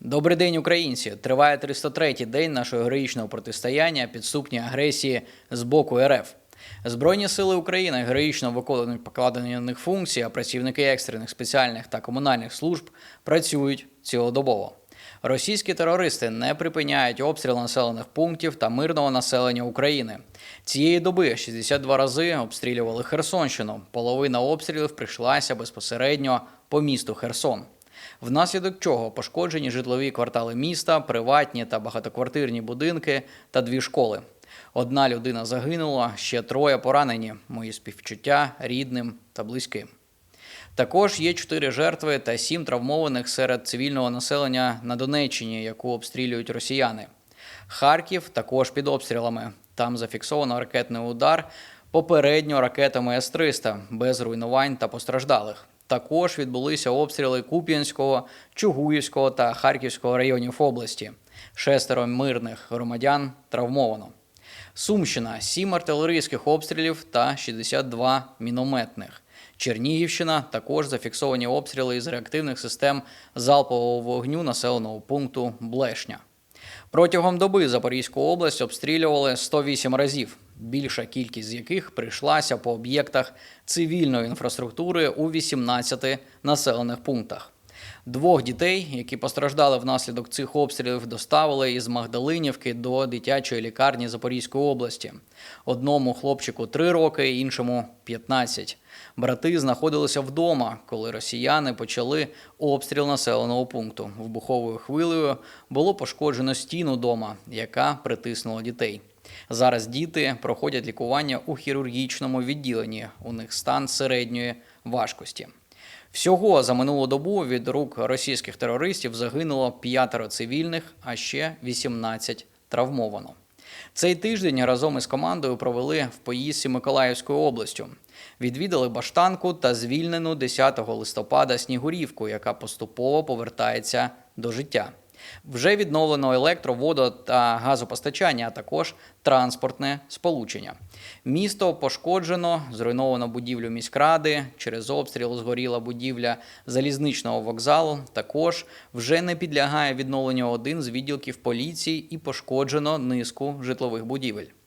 Добрий день, українці! Триває 303-й день нашого героїчного протистояння підступній агресії з боку РФ. Збройні сили України героїчно виконують покладені на них функції, а працівники екстрених спеціальних та комунальних служб працюють цілодобово. Російські терористи не припиняють обстріл населених пунктів та мирного населення України. Цієї доби 62 рази обстрілювали Херсонщину. Половина обстрілів прийшлася безпосередньо по місту Херсон. Внаслідок чого пошкоджені житлові квартали міста, приватні та багатоквартирні будинки та дві школи. Одна людина загинула, ще троє поранені. Мої співчуття рідним та близьким. Також є чотири жертви та сім травмованих серед цивільного населення на Донеччині, яку обстрілюють росіяни. Харків також під обстрілами. Там зафіксовано ракетний удар попередньо ракетами С-300 без руйнувань та постраждалих. Також відбулися обстріли Куп'янського, Чугуївського та Харківського районів області. Шестеро мирних громадян травмовано. Сумщина 7 артилерійських обстрілів та 62 мінометних. Чернігівщина також зафіксовані обстріли із реактивних систем залпового вогню населеного пункту Блешня. Протягом доби Запорізьку область обстрілювали 108 разів, більша кількість з яких прийшлася по об'єктах цивільної інфраструктури у 18 населених пунктах. Двох дітей, які постраждали внаслідок цих обстрілів, доставили із Магдалинівки до дитячої лікарні Запорізької області. Одному хлопчику 3 роки, іншому 15. Брати знаходилися вдома, коли росіяни почали обстріл населеного пункту. Вибуховою хвилею було пошкоджено стіну дома, яка притиснула дітей. Зараз діти проходять лікування у хірургічному відділенні. У них стан середньої важкості. Всього за минулу добу від рук російських терористів загинуло п'ятеро цивільних, а ще 18 травмовано. Цей тиждень разом із командою провели в поїздці Миколаївською областю. Відвідали Баштанку та звільнену 10 листопада Снігурівку, яка поступово повертається до життя. Вже відновлено електро, водо та газопостачання, а також транспортне сполучення. Місто пошкоджено, зруйновано будівлю міськради. Через обстріл згоріла будівля залізничного вокзалу. Також вже не підлягає відновленню один з відділків поліції і пошкоджено низку житлових будівель.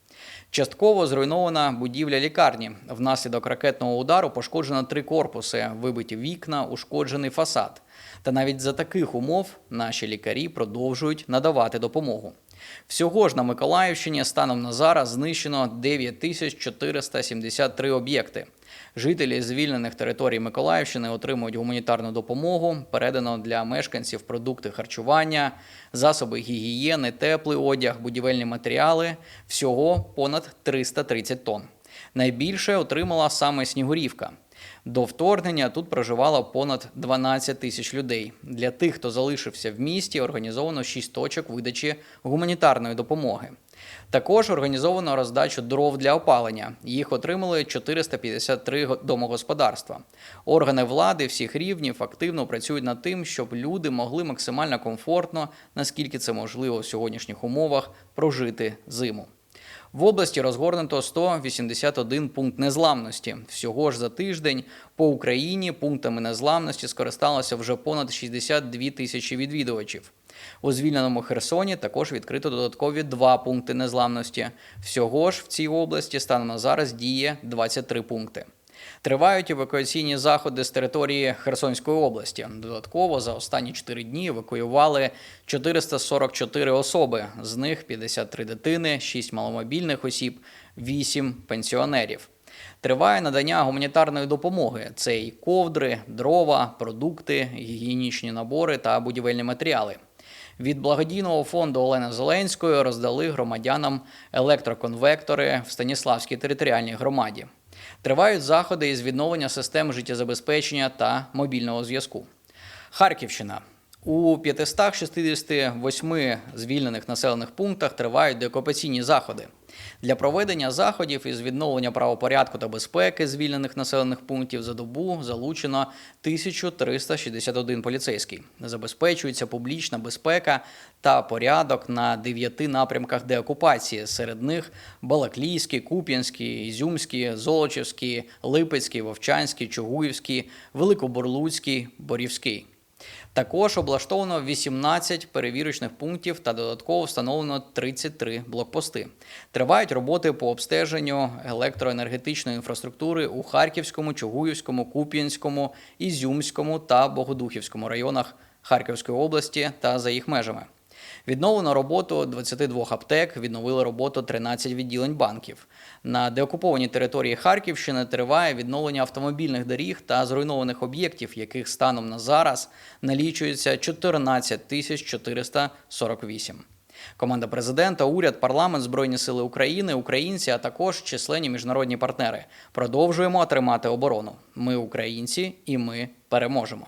Частково зруйнована будівля лікарні. Внаслідок ракетного удару пошкоджено три корпуси, вибиті вікна, ушкоджений фасад. Та навіть за таких умов наші лікарі продовжують надавати допомогу. Всього ж на Миколаївщині станом на зараз знищено 9473 об'єкти. Жителі звільнених територій Миколаївщини отримують гуманітарну допомогу, передано для мешканців продукти харчування, засоби гігієни, теплий одяг, будівельні матеріали. Всього понад 330 тонн. Найбільше отримала саме Снігурівка. До вторгнення тут проживало понад 12 тисяч людей. Для тих, хто залишився в місті, організовано 6 точок видачі гуманітарної допомоги. Також організовано роздачу дров для опалення. Їх отримали 453 го- домогосподарства. Органи влади всіх рівнів активно працюють над тим, щоб люди могли максимально комфортно, наскільки це можливо в сьогоднішніх умовах, прожити зиму. В області розгорнуто 181 пункт незламності. Всього ж за тиждень по Україні пунктами незламності скористалося вже понад 62 тисячі відвідувачів. У звільненому Херсоні також відкрито додаткові два пункти незламності. Всього ж в цій області станом на зараз діє 23 пункти. Тривають евакуаційні заходи з території Херсонської області. Додатково за останні 4 дні евакуювали 444 особи, з них 53 дитини, 6 маломобільних осіб, 8 пенсіонерів. Триває надання гуманітарної допомоги: це і ковдри, дрова, продукти, гігієнічні набори та будівельні матеріали. Від благодійного фонду Олени Зеленської роздали громадянам електроконвектори в Станіславській територіальній громаді. Тривають заходи із відновлення систем життєзабезпечення та мобільного зв'язку. Харківщина. У 568 звільнених населених пунктах тривають деокупаційні заходи. Для проведення заходів із відновлення правопорядку та безпеки звільнених населених пунктів за добу залучено 1361 поліцейський. Забезпечується публічна безпека та порядок на дев'яти напрямках деокупації. Серед них Балаклійський, Куп'янський, Ізюмський, Золочівський, Липецький, Вовчанський, Чугуївський, Великоборлуцький, Борівський. Також облаштовано 18 перевірочних пунктів та додатково встановлено 33 блокпости. Тривають роботи по обстеженню електроенергетичної інфраструктури у Харківському, Чугуївському, Куп'янському, Ізюмському та Богодухівському районах Харківської області та за їх межами. Відновлено роботу 22 аптек, відновили роботу 13 відділень банків. На деокупованій території Харківщини триває відновлення автомобільних доріг та зруйнованих об'єктів, яких станом на зараз налічується 14 тисяч 448. Команда президента, уряд, парламент, збройні сили України, українці, а також численні міжнародні партнери. Продовжуємо тримати оборону. Ми українці, і ми переможемо.